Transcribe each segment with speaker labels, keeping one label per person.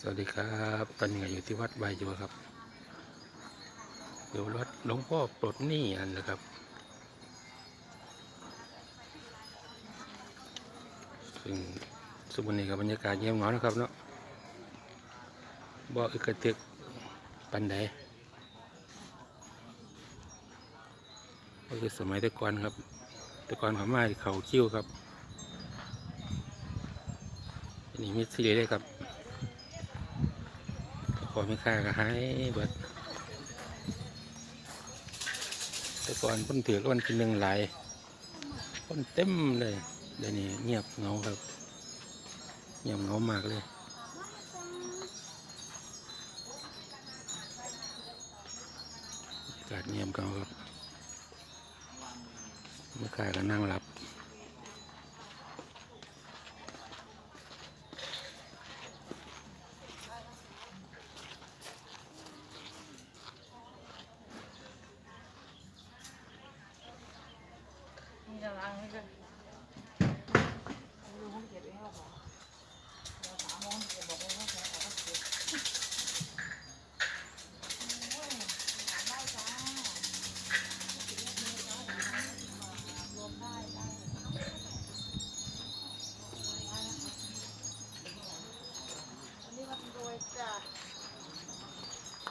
Speaker 1: สวัสดีครับตอนนี้อยู่ที่วัดใบายโยครับอยู่วัดหลวงพ่อปลดหนี้อันนะครับ ซึ่งสมุนีกับบรรยากาศเงียบเหงานะครับเนาะบ่อึกกระตึกปันใดก็คือสมัยต่ก่อนครับต่ก่อนขามาเขาคิ้วครับนนี้มิดซีเลยครับ อไม่ค่าก็หายเบิดแต่ก่อนคนถือวันกินหนึ่งหลายคนเต็มเลยเดี๋ยวนี้เงียบเงาครับ เงียบเงามากเลยอากาศเงียบเงาครับไม่ค่าก็นั่งหลับ
Speaker 2: มีกำลังให้กันดูห้องเก็บไว้ให้เราบอกเราสามโมงเก็บบอกว่าเขาจะเอาเก็บโอ้ยถาได้จ้ารวมได้ได้วันนี้วันรวยจ้ะ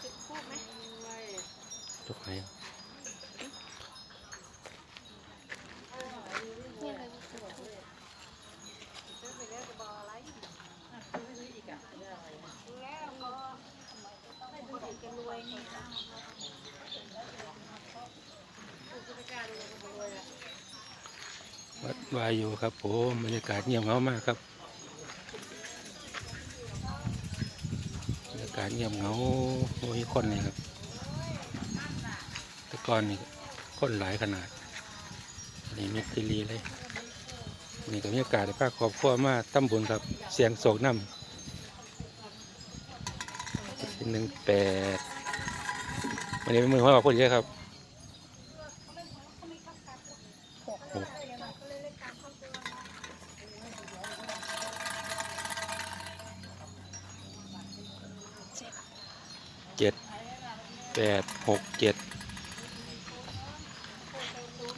Speaker 2: จุดพูดไหมรวย
Speaker 1: ทุกไหน
Speaker 2: เลยซื้อไปแล้วจะบอกอะไรซื้อไปซื้ออีกอะเรื่องอะไรแล้วก็ให้ดูเด็กจะรวยนี่นะจะไปกล้ารวยจะรวยอะ
Speaker 1: วัดวายอยู่ครับผมบรรยากาศเงียบเหงามากครับบรรยากาศเงียบเหงาโอ้ยคนเลยครับต่ก่อนนี่คนหลายขนาดนี่เม็ดติลีเลยนี่ก็บรรยากาศในภาคครอบครัวมาตั้มบุญครับเสียงโศกน้ำหนึ่งแปดวันนี้เป็นมือของเราคนเยอะครับ เจ็ดแปดหกเจ็ด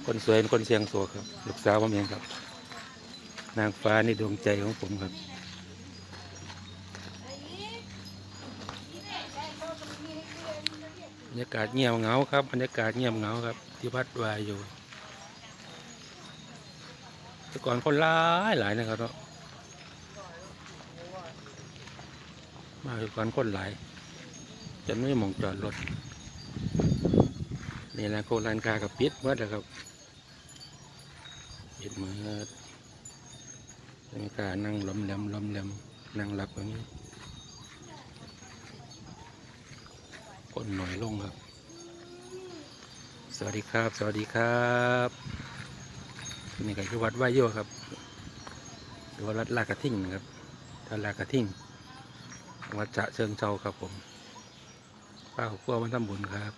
Speaker 1: คนสวยคนเสียงโศกครับลูกสาวผมเองครับ นางฟ้านี่ดวงใจของผมครับบรรยากาศเงียบเหงาครับบรรยากาศเงียบเหงาครับ ที่วัดวายอยู่แต่ก่อนคนหลายหลายนะครับเนาะมาแต่ก่อนคนหลาย จนไม่มองจอดรถนี่แหละโครานคากับปิดเมื่อแล้วครับปิดเมื่อไม่กล้านั่งล้มแหลมล้มแหลมนั่งหลับแบบนี้คนหน่อยลงครับ สวัสดีครับ สวัสดีครับนี่ก็คือวัดไหวายโยครับหรือว่าวัดลากระทิ่งครับท่าลากระทิ่งวัดจะเชิงเซาครับผม ป้าของพวมันทำบุญครับ